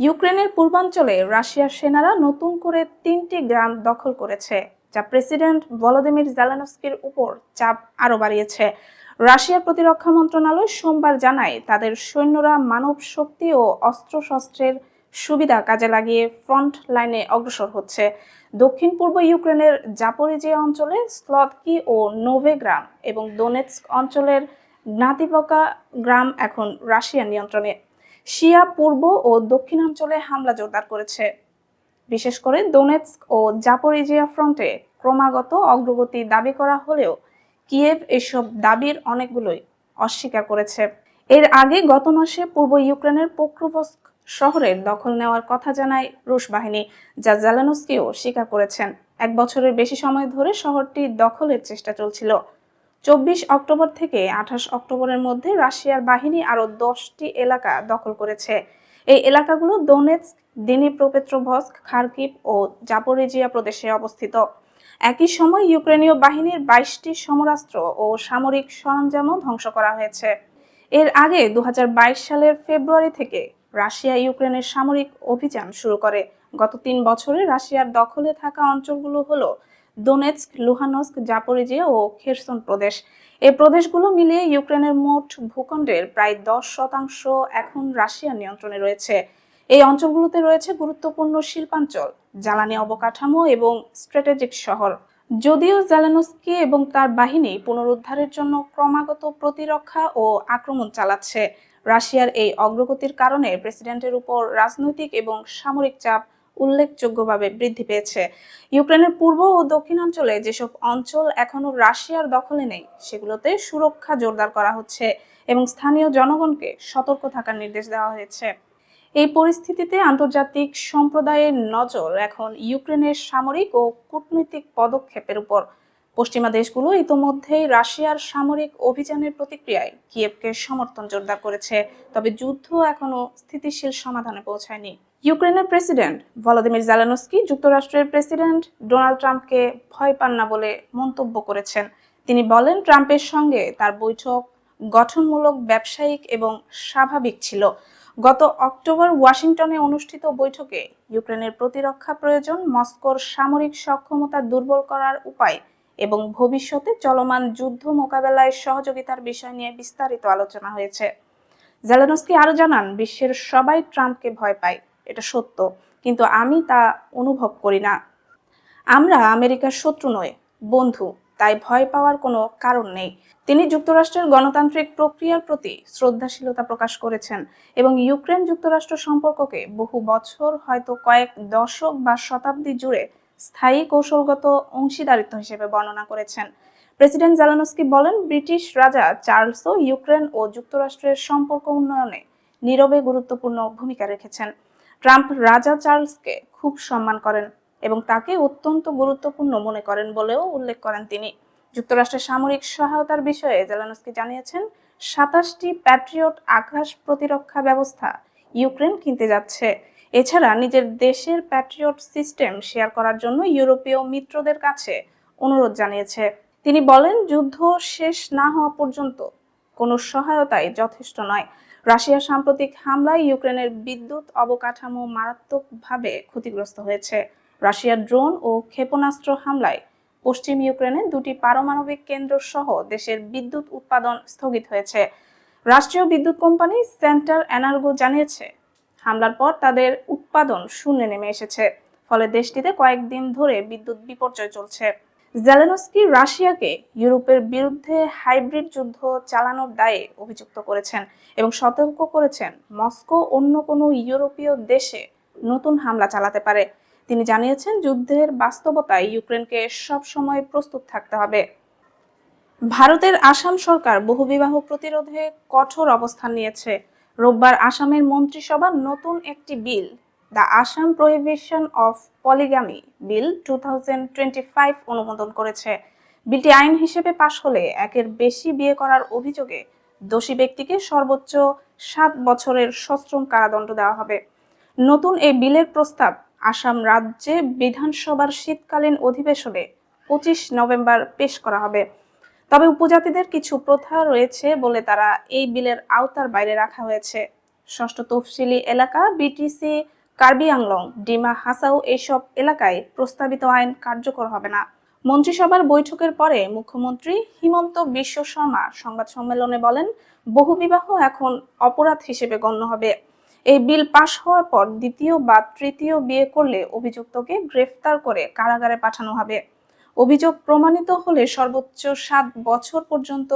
ইউক্রেনের পূর্বাঞ্চলে রাশিয়ার সেনারা নতুন করে তিনটি গ্রাম দখল করেছে, যা প্রেসিডেন্ট ভলোদিমির জেলানস্কির উপর চাপ আরও বাড়িয়েছে। রাশিয়ার প্রতিরক্ষা মন্ত্রণালয় সোমবার জানায়, তাদের সৈন্যরা মানব শক্তি ও অস্ত্রশস্ত্রের সুবিধা কাজে লাগিয়ে ফ্রন্ট লাইনে অগ্রসর হচ্ছে। দক্ষিণ পূর্ব ইউক্রেনের জাপোরিজিয়া অঞ্চলে স্লতকি ও নোভে গ্রাম এবং দোনেৎস্ক অঞ্চলের গ্নাতিপকা গ্রাম এখন রাশিয়ার নিয়ন্ত্রণে শিয়া পূর্ব ও দক্ষিণাঞ্চলে হামলা জোরদার করেছে। বিশেষ করে দোনেৎস্ক ও জাপোরিজিয়া ফ্রন্টে ক্রমাগত অগ্রগতি দাবি করা হলেও কিয়েভ এসব দাবির অনেকগুলোই অস্বীকার করেছে। এর আগে গত মাসে পূর্ব ইউক্রেনের পোক্রোভস্ক শহরের দখল নেওয়ার কথা জানায় রুশ বাহিনী, যা জেলানস্কিও স্বীকার করেছেন। এক বছরের বেশি সময় ধরে শহরটি দখলের চেষ্টা চলছিল। চব্বিশ অক্টোবর থেকে আঠাশ অক্টোবরের মধ্যে রাশিয়ার বাহিনী আরও দশটি এলাকা দখল করেছে। এই এলাকাগুলো দোনেৎস্ক দিনিপ্রোপেট্রোভস্ক খার্কিভ ও জাপোরিজিয়া প্রদেশে অবস্থিত। একই সময় ইউক্রেনীয় বাহিনীর বাইশটি সমরাস্ত্র ও সামরিক সরঞ্জামও ধ্বংস করা হয়েছে। এর আগে দু হাজার বাইশ সালের ফেব্রুয়ারি থেকে রাশিয়া ইউক্রেনের সামরিক অভিযান শুরু করে। গত তিন বছরে রাশিয়ার দখলে থাকা অঞ্চলগুলো হলো দোনেৎস্ক লুহানস্ক জাপোরিজিয়া ও খেরসন প্রদেশ। এই প্রদেশগুলো মিলিয়ে ইউক্রেনের মোট ভূখণ্ডের প্রায় দশ শতাংশ এখন রাশিয়ার নিয়ন্ত্রণে রয়েছে। এই অঞ্চলগুলোতে রয়েছে গুরুত্বপূর্ণ শিল্পাঞ্চল, জ্বালানি অবকাঠামো এবং স্ট্র্যাটেজিক শহর। যদিও জেলেনস্কি এবং তার বাহিনী পুনরুদ্ধারের জন্য ক্রমাগত প্রতিরক্ষা ও আক্রমণ চালাচ্ছে, রাশিয়ার এই অগ্রগতির কারণে প্রেসিডেন্টের উপর রাজনৈতিক এবং সামরিক চাপ উল্লেখযোগ্যভাবে বৃদ্ধি পেয়েছে। ইউক্রেনের পূর্ব ও দক্ষিণাঞ্চলে যেসব অঞ্চল এখনও রাশিয়ার দখলে নেই, সেগুলোতে সুরক্ষা জোরদার করা হচ্ছে এবং স্থানীয় জনগণকে সতর্ক থাকার নির্দেশ দেওয়া হয়েছে। এই পরিস্থিতিতে আন্তর্জাতিক সম্প্রদায়ের নজর এখন ইউক্রেনের সামরিক ও কূটনৈতিক পদক্ষেপের উপর। পশ্চিমা দেশগুলো ইতোমধ্যেই রাশিয়ার সামরিক অভিযানের প্রতিক্রিয়ায় কিয়েভকে সমর্থন জোরদার করেছে, তবে যুদ্ধ এখনও স্থিতিশীল সমাধানে পৌঁছায়নি। ইউক্রেনের প্রেসিডেন্ট ভলোদিমির জেলানস্কি যুক্তরাষ্ট্রের প্রেসিডেন্ট ডোনাল্ড ট্রাম্পকে ভয় পান না বলে মন্তব্য করেছেন। তিনি বলেন, ট্রাম্পের সঙ্গে তার বৈঠক গঠনমূলক, ব্যবসায়িক এবং স্বাভাবিক ছিল। গত অক্টোবর ওয়াশিংটনে অনুষ্ঠিত বৈঠকে ইউক্রেনের প্রতিরক্ষা প্রয়োজন, মস্কোর সামরিক সক্ষমতা দুর্বল করার উপায় এবং ভবিষ্যতে চলমান যুদ্ধ মোকাবেলায় সহযোগিতার বিষয় নিয়ে বিস্তারিত আলোচনা হয়েছে। জেলেনস্কি আরও জানান, বিশ্বের সবাই ট্রাম্পকে ভয় পায়। এটা সত্য, কিন্তু আমি তা অনুভব করি না। আমরা আমেরিকার শত্রু নয় বন্ধু, তাই ভয় পাওয়ার কোনো কারণ নেই। তিনি যুক্তরাষ্ট্রের গণতান্ত্রিক প্রক্রিয়ার প্রতি শ্রদ্ধাশীলতা প্রকাশ করেছেন এবং ইউক্রেন যুক্তরাষ্ট্র সম্পর্ককে বহু বছর হয়তো কয়েক দশক বা শতাব্দী জুড়ে স্থায়ী কৌশলগত অংশীদারিত্ব হিসেবে বর্ণনা করেছেন। প্রেসিডেন্ট জালানস্কি বলেন, ব্রিটিশ রাজা চার্লসও ইউক্রেন ও যুক্তরাষ্ট্রের সম্পর্ক উন্নয়নে নীরবে গুরুত্বপূর্ণ ভূমিকা রেখেছেন। ট্রাম্প রাজা চার্লসকে খুব সম্মান করেন এবং তাকে অত্যন্ত গুরুত্বপূর্ণ মনে করেন বলেও উল্লেখ করেন তিনি। যুক্তরাষ্ট্রের সামরিক সহায়তার বিষয়ে জেলানস্কি জানিয়েছেন, সাতাশটি প্যাট্রিয়ট আকাশ প্রতিরক্ষা ব্যবস্থা ইউক্রেন কিনতে যাচ্ছে। এছাড়া নিজের দেশের প্যাট্রিয়ট সিস্টেম শেয়ার করার জন্য ইউরোপীয় মিত্রদের কাছে অনুরোধ জানিয়েছে। তিনি বলেন, যুদ্ধ শেষ না হওয়া পর্যন্ত কোনো সহায়তাই যথেষ্ট নয়। রাশিয়ার সাম্প্রতিক হামলায় ইউক্রেনের বিদ্যুৎ অবকাঠামো মারাত্মকভাবে ক্ষতিগ্রস্ত হয়েছে। রাশিয়ার ড্রোন ও ক্ষেপণাস্ত্র হামলায় পশ্চিম ইউক্রেনে দুটি পারমাণবিক কেন্দ্র সহ দেশের বিদ্যুৎ উৎপাদন স্থগিত হয়েছে। রাষ্ট্রীয় বিদ্যুৎ কোম্পানি সেন্টার এনার্গো জানিয়েছে, হামলার পর তাদের উৎপাদন শূন্যে নেমে এসেছে, ফলে দেশটিতে কয়েকদিন ধরে বিদ্যুৎ বিপর্যয় চলছে। জেলেনস্কি রাশিয়াকে ইউরোপের বিরুদ্ধে হাইব্রিড যুদ্ধ চালানোর দায়ে অভিযুক্ত করেছেন এবং সতর্ক করেছেন মস্কো অন্য কোনো ইউরোপীয় দেশে নতুন হামলা চালাতে পারে। তিনি জানিয়েছেন, যুদ্ধের বাস্তবতায় ইউক্রেনকে সবসময় প্রস্তুত থাকতে হবে। ভারতের আসাম সরকার বহুবিবাহ প্রতিরোধে কঠোর অবস্থান নিয়েছে। রোববার আসামের মন্ত্রিসভা নতুন একটি bill the Assam prohibition of polygamy bill two অনুমোদন করেছে। বিলটি আইন হিসেবে পাশ হলে একের বেশি বিয়ে করার অভিযোগে দোষী ব্যক্তিকে সর্বোচ্চ সাত বছরের সশ্রম কারাদণ্ড দেওয়া হবে। নতুন এই বিলের প্রস্তাব আসাম রাজ্যে বিধানসভার শীতকালীন অধিবেশনে পঁচিশ নভেম্বর পেশ করা হবে। তবে উপজাতিদের কিছু প্রথা রয়েছে বলে তারা এই বিলের আওতার বাইরে রাখা হয়েছে। ষষ্ঠ তফসিলি এলাকা বিটিসি কার্বি আংলং, ডিমা হাসাও এইসব এলাকায় প্রস্তাবিত আইন কার্যকর হবে না। মন্ত্রিসভার বৈঠকের পরে মুখ্যমন্ত্রী হিমন্ত বিশ্ব শর্মা সংবাদ সম্মেলনে বলেন, বহুবিবাহ এখন অপরাধ হিসেবে গণ্য হবে। এই বিল পাশ হওয়ার পর দ্বিতীয় বা তৃতীয় বিয়ে করলে অভিযুক্তকে গ্রেফতার করে কারাগারে পাঠানো হবে। অভিযোগ প্রমাণিত হলে সর্বোচ্চ সাত বছর পর্যন্ত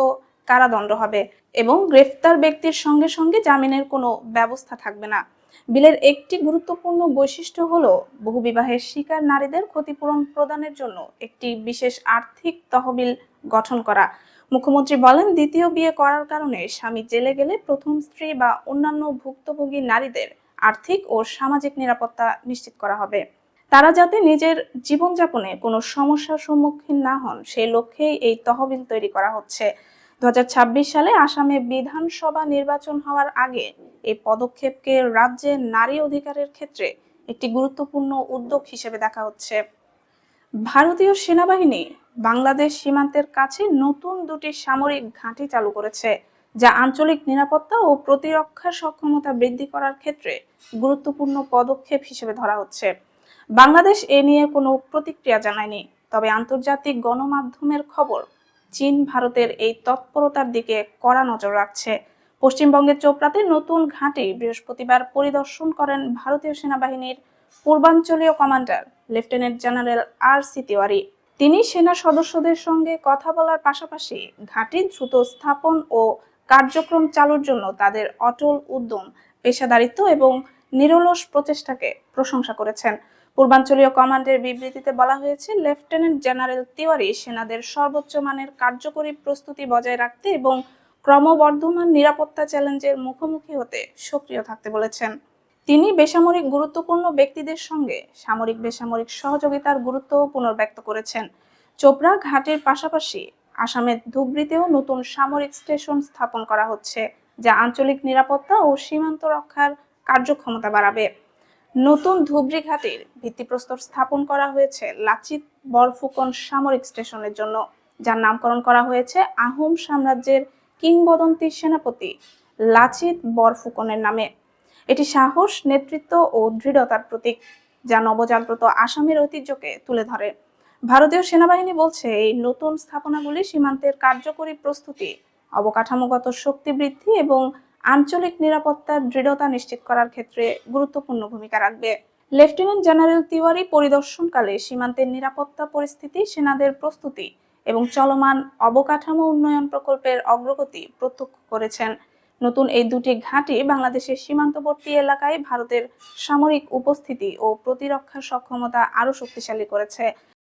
কারাদণ্ড হবে এবং গ্রেফতার ব্যক্তির সঙ্গে সঙ্গে জামিনের কোনো ব্যবস্থা থাকবে না। বিলের একটি গুরুত্বপূর্ণ বৈশিষ্ট্য হলো বহুবিবাহের শিকার নারীদের ক্ষতিপূরণ প্রদানের জন্য একটি বিশেষ আর্থিক তহবিল গঠন করা। মুখ্যমন্ত্রী বলেন, দ্বিতীয় বিয়ে করার কারণে স্বামী জেলে গেলে প্রথম স্ত্রী বা অন্যান্য ভুক্তভোগী নারীদের আর্থিক ও সামাজিক নিরাপত্তা নিশ্চিত করা হবে। তারা যাতে নিজের জীবনযাপনে কোনো সমস্যার সম্মুখীন না হন, সেই লক্ষ্যেই এই তহবিল তৈরি করা হচ্ছে। দু হাজার ছাব্বিশ সালে আসামে বিধানসভা নির্বাচন হওয়ার আগে এই পদক্ষেপকে রাজ্যে নারী অধিকারের ক্ষেত্রে একটি গুরুত্বপূর্ণ উদ্যোগ হিসেবে দেখা হচ্ছে। ভারতীয় সেনাবাহিনী বাংলাদেশ সীমান্তের কাছে নতুন দুটি সামরিক ঘাঁটি চালু করেছে, যা আঞ্চলিক নিরাপত্তা ও প্রতিরক্ষা সক্ষমতা বৃদ্ধি করার ক্ষেত্রে গুরুত্বপূর্ণ পদক্ষেপ হিসেবে ধরা হচ্ছে। বাংলাদেশ এ নিয়ে কোনো প্রতিক্রিয়া জানায়নি, তবে আন্তর্জাতিক গণমাধ্যমের খবর চীন ভারতের এই তৎপরতার দিকে কড়া নজর রাখছে। পশ্চিমবঙ্গের চোপড়াতে নতুন ঘাঁটি বৃহস্পতিবার পরিদর্শন করেন ভারতীয় সেনাবাহিনীর পূর্বাঞ্চলীয় commander, lieutenant general R C Tiwari. তিনি সেনা সদস্যদের সঙ্গে কথা বলার পাশাপাশি ঘাঁটি দ্রুত স্থাপন ও কার্যক্রম চালুর জন্য তাদের অটল উদ্যম, পেশাদারিত্ব এবং নিরলস প্রচেষ্টাকে প্রশংসা করেছেন। পূর্বাঞ্চলীয় কমান্ডের বিবৃতিতে বলা হয়েছে, লেফটেন্যান্ট জেনারেল তিওয়ারি সেনাদের সর্বোচ্চ মানের কার্যকরী প্রস্তুতি বজায় রাখতে এবং ক্রমবর্ধমান নিরাপত্তা চ্যালেঞ্জের মুখোমুখি হতে সক্রিয় থাকতে বলেছেন। তিনি বেসামরিক গুরুত্বপূর্ণ ব্যক্তিদের সঙ্গে সামরিক বেসামরিক সহযোগিতার গুরুত্ব পুনর্ব্যক্ত করেছেন। চোপড়া ঘাটের পাশাপাশি আসামের ধুবড়িতেও নতুন সামরিক স্টেশন স্থাপন করা হচ্ছে, যা আঞ্চলিক নিরাপত্তা ও সীমান্ত রক্ষার কার্যক্ষমতা বাড়াবে। নতুন ধুবড়ি ঘাটের ভিত্তিপ্রস্তর স্থাপন করা হয়েছে লাচিত বরফুকন সামরিক স্টেশনের জন্য, যার নামকরণ করা হয়েছে আহোম সাম্রাজ্যের কিংবদন্তি সেনাপতি লাচিত বরফুকনের নামে। এটি সাহস, নেতৃত্ব ও দৃঢ়তার প্রতীক, যা নবজাগ্রত আসামের ঐতিহ্যকে তুলে ধরে। ভারতীয় সেনাবাহিনী বলছে, এই নতুন স্থাপনাগুলি সীমান্তের কার্যকরী প্রস্তুতি, অবকাঠামোগত শক্তি বৃদ্ধি এবং আঞ্চলিক নিরাপত্তার দৃঢ়তা নিশ্চিত করার ক্ষেত্রে গুরুত্বপূর্ণ ভূমিকা রাখবে। লেফটেন্যান্ট জেনারেল তিওয়ারি পরিদর্শনকালে সীমান্তের নিরাপত্তা পরিস্থিতি, সেনাদের প্রস্তুতি এবং চলমান অবকাঠামো উন্নয়ন প্রকল্পের অগ্রগতি প্রত্যক্ষ করেছেন। নতুন এই দুটি ঘাঁটি বাংলাদেশের সীমান্তবর্তী এলাকায় ভারতের সামরিক উপস্থিতি ও প্রতিরক্ষা সক্ষমতা আরও শক্তিশালী করেছে।